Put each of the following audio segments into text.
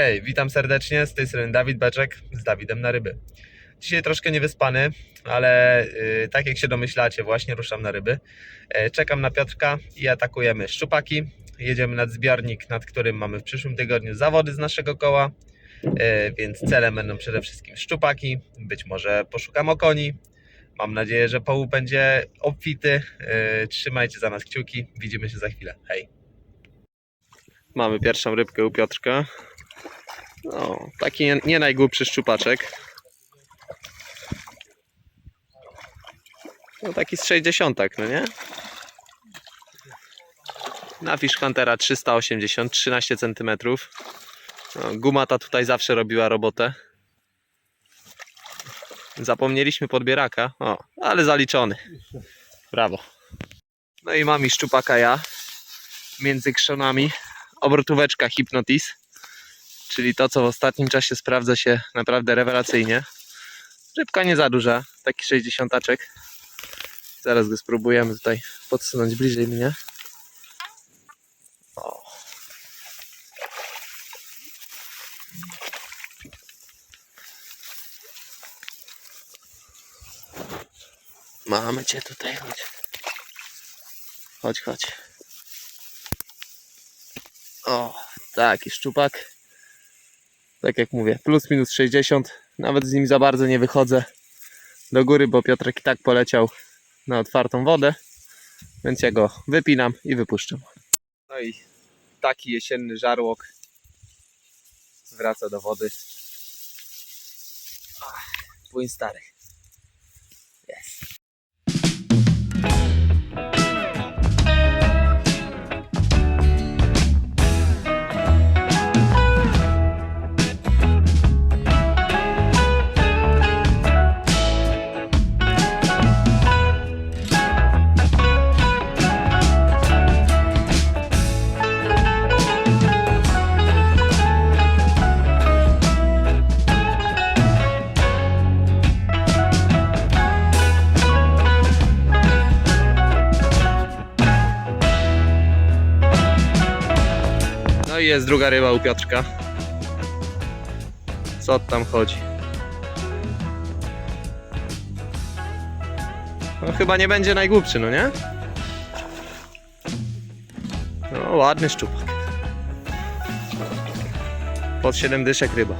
Hej, witam serdecznie, z tej strony Dawid Beczek z Dawidem na ryby. Dzisiaj troszkę niewyspany, ale y, tak jak się domyślacie, właśnie ruszam na ryby. E, czekam na Piotrka i atakujemy szczupaki. Jedziemy nad zbiornik, nad którym mamy w przyszłym tygodniu zawody z naszego koła, e, więc celem będą przede wszystkim szczupaki, być może poszukam okoni. Mam nadzieję, że połów będzie obfity. E, trzymajcie za nas kciuki, widzimy się za chwilę. Hej! Mamy pierwszą rybkę u Piotrka. No, taki nie, nie najgłupszy szczupaczek. No taki z 60, no nie? Na Fish Huntera 380, 13 cm. No, guma ta tutaj zawsze robiła robotę. Zapomnieliśmy podbieraka, o, ale zaliczony. Brawo. No i mam i szczupaka ja. Między krzonami. Obrotóweczka Hypnotis czyli to, co w ostatnim czasie sprawdza się naprawdę rewelacyjnie. Rybka nie za duża, taki 60 Zaraz go spróbujemy tutaj podsunąć bliżej mnie. O. Mamy cię tutaj, chodź. Chodź, chodź. O, taki szczupak tak jak mówię, plus minus 60. Nawet z nim za bardzo nie wychodzę do góry, bo Piotrek i tak poleciał na otwartą wodę. Więc ja go wypinam i wypuszczam. No i taki jesienny żarłok wraca do wody. Płyn stary. I jest druga ryba u Piotrka. Co tam chodzi? No chyba nie będzie najgłupszy, no nie? No ładny szczupak. Pod 7 dyszek ryba.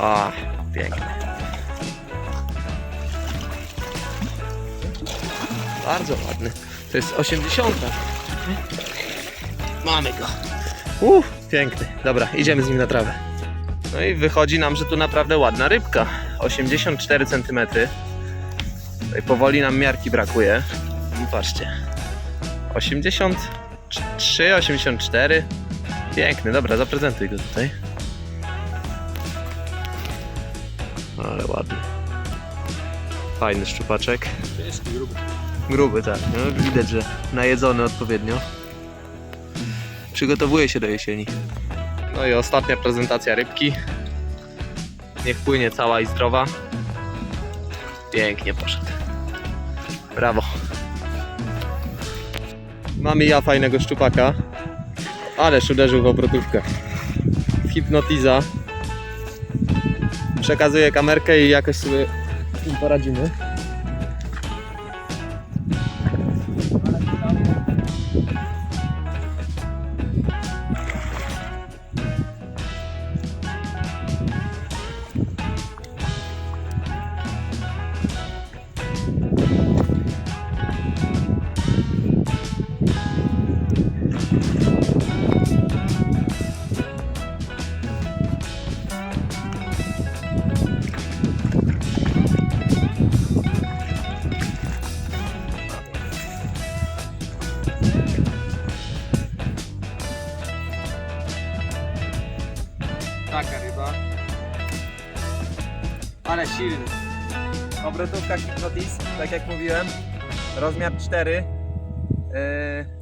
A, pięknie. Bardzo ładny. To jest 80. Mamy go. Uff, piękny. Dobra, idziemy z nim na trawę. No i wychodzi nam, że tu naprawdę ładna rybka. 84 cm. Tutaj powoli nam miarki brakuje. No patrzcie. 83, 84. Piękny, dobra, zaprezentuj go tutaj. Ale ładny. Fajny szczupaczek. Gruby, tak. No, widać, że najedzony odpowiednio przygotowuje się do jesieni. No i ostatnia prezentacja rybki. Niech płynie cała i zdrowa. Pięknie poszedł. Brawo. Mamy ja fajnego szczupaka. Ależ uderzył w obrotówkę. Hipnotiza. Przekazuję kamerkę i jakoś sobie poradzimy. Ale silny. Obrotówka Hypnotis, tak jak mówiłem. Rozmiar 4. Yy,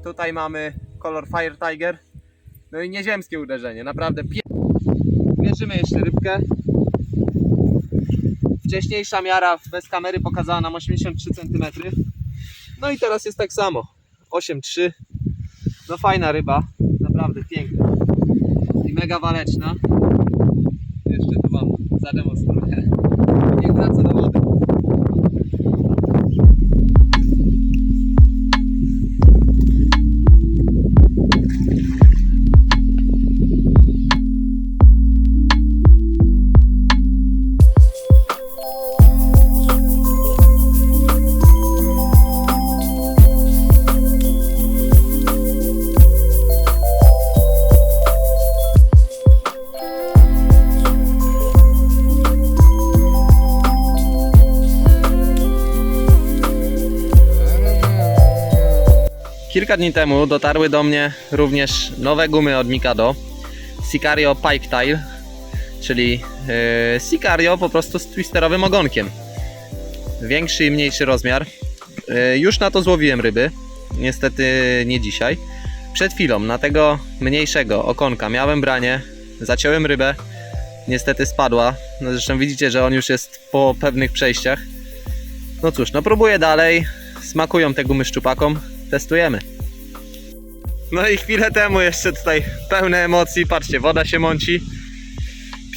tutaj mamy kolor Fire Tiger. No i nieziemskie uderzenie, naprawdę pie... Mierzymy jeszcze rybkę. Wcześniejsza miara bez kamery pokazała nam 83 cm. No i teraz jest tak samo. 8,3. No fajna ryba, naprawdę piękna. i mega waleczna. Jeszcze tu mam zademonstruję. Niech Kilka dni temu dotarły do mnie również nowe gumy od Mikado Sicario Pike Tile, czyli yy, Sicario po prostu z twisterowym ogonkiem. Większy i mniejszy rozmiar. Yy, już na to złowiłem ryby, niestety nie dzisiaj. Przed chwilą na tego mniejszego okonka miałem branie, zaciąłem rybę, niestety spadła. No zresztą widzicie, że on już jest po pewnych przejściach. No cóż, no próbuję dalej. Smakują te gumy szczupakom, testujemy. No i chwilę temu jeszcze tutaj pełne emocji, patrzcie, woda się mąci.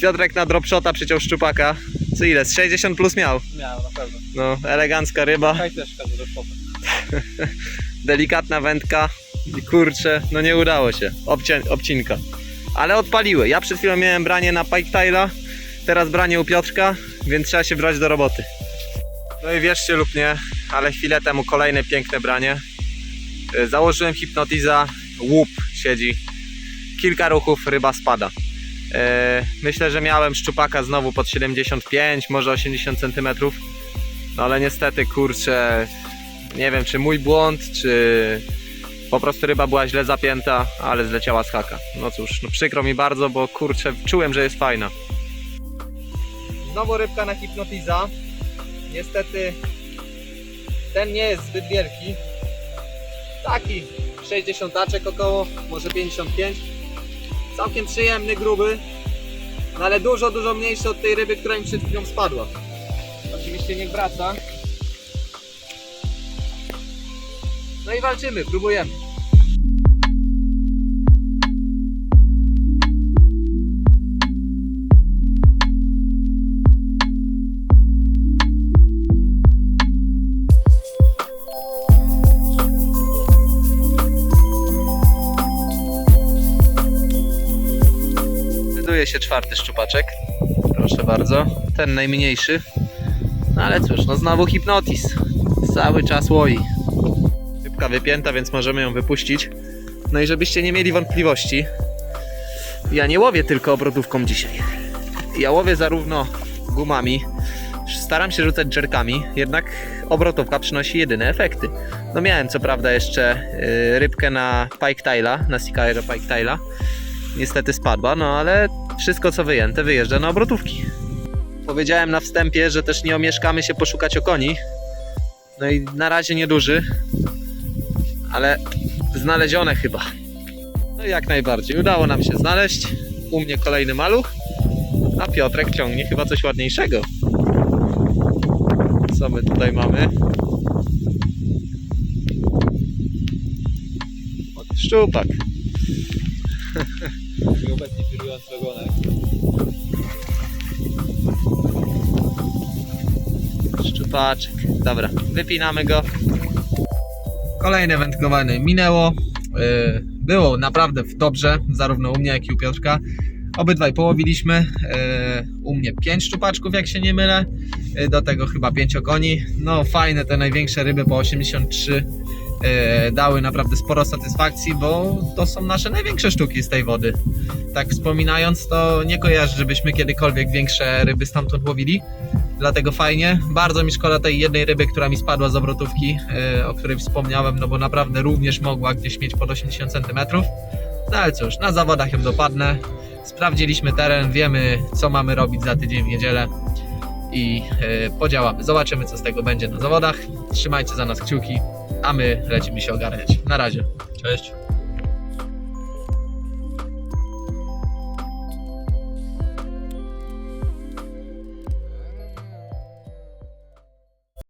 Piotrek na dropshota przyciął szczupaka. Co ile? Z 60 plus miał. Miałem na pewno. No, elegancka ryba, delikatna wędka i kurczę, no nie udało się. Obcię, obcinka. Ale odpaliły. Ja przed chwilą miałem branie na Pike Taila, teraz branie u Piotrka, więc trzeba się brać do roboty. No i wierzcie lub nie, ale chwilę temu kolejne piękne branie. Y, Założyłem hipnotiza, łup siedzi. Kilka ruchów, ryba spada. E, Myślę, że miałem szczupaka znowu pod 75, może 80 cm. No ale niestety, kurczę, nie wiem czy mój błąd, czy po prostu ryba była źle zapięta, ale zleciała z haka. No cóż, no przykro mi bardzo, bo kurczę, czułem, że jest fajna. Znowu rybka na hipnotiza. Niestety ten nie jest zbyt wielki. Taki 60 taczek około, może 55. Całkiem przyjemny, gruby. No ale dużo, dużo mniejszy od tej ryby, która mi przed chwilą spadła. Oczywiście niech wraca. No i walczymy, próbujemy. Znajduje się czwarty szczupaczek. Proszę bardzo. Ten najmniejszy. No ale cóż, no znowu hipnotiz. Cały czas łoi. Rybka wypięta, więc możemy ją wypuścić. No i żebyście nie mieli wątpliwości, ja nie łowię tylko obrotówką dzisiaj. Ja łowię zarówno gumami, staram się rzucać jerkami, jednak obrotówka przynosi jedyne efekty. No miałem co prawda jeszcze y, rybkę na Pike Taila, na Sicario Pike Taila. Niestety spadła, no ale wszystko co wyjęte wyjeżdża na obrotówki. Powiedziałem na wstępie, że też nie omieszkamy się poszukać okoni. No i na razie nieduży, ale znalezione chyba. No jak najbardziej. Udało nam się znaleźć. U mnie kolejny maluch, a Piotrek ciągnie chyba coś ładniejszego. Co my tutaj mamy? O, Szczupak. Wirujący ogonek. Szczupaczek. Dobra, wypinamy go. Kolejne wędkowanie minęło. Yy, Było naprawdę dobrze, zarówno u mnie, jak i u Piotrka. Obydwaj połowiliśmy. Yy, U mnie 5 szczupaczków, jak się nie mylę. Yy, Do tego chyba 5 okoni. No fajne te największe ryby po 83 yy, dały naprawdę sporo satysfakcji, bo to są nasze największe sztuki z tej wody. Tak wspominając, to nie kojarzę, żebyśmy kiedykolwiek większe ryby stamtąd łowili dlatego fajnie. Bardzo mi szkoda tej jednej ryby, która mi spadła z obrotówki, yy, o której wspomniałem, no bo naprawdę również mogła gdzieś mieć pod 80 cm. No ale cóż, na zawodach ją dopadnę. Sprawdziliśmy teren, wiemy co mamy robić za tydzień w niedzielę i yy, podziałamy. Zobaczymy co z tego będzie na zawodach. Trzymajcie za nas kciuki, a my lecimy się ogarniać. Na razie. Cześć.